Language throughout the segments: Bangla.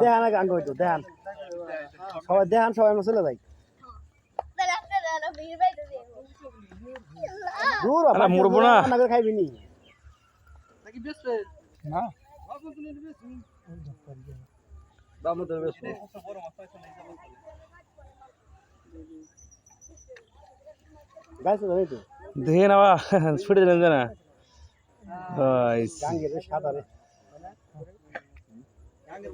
দেখান আগে আঙ্গ হইতো দেখান সবাই দেখান সবাই আমরা চলে যাই। দূর মরবো না। করে খাইবি নি না দামোদর বেশ গাইছে তো দেখে নেওয়া ছুটে দিলেন যে না ওই গাঙ্গের বেশ সাদা রে।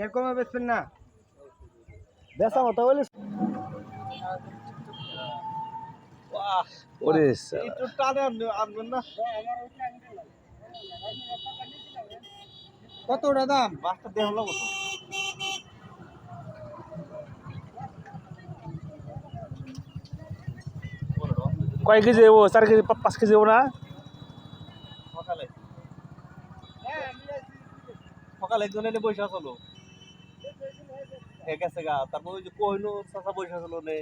এরকম বেচবেন না। বেসা মতো বলিস ওরে একটু টানে আনবেন না। কত ওটা দাম? মাছটা দেহ হলো কত কয় কেজি ও চার কেজি পাঁচ কেজি ও না? সকালে সকালে একজন বসে আসলো আছে গা তারপর ওই যে কোহিনুর চাষা বসে আসলো নে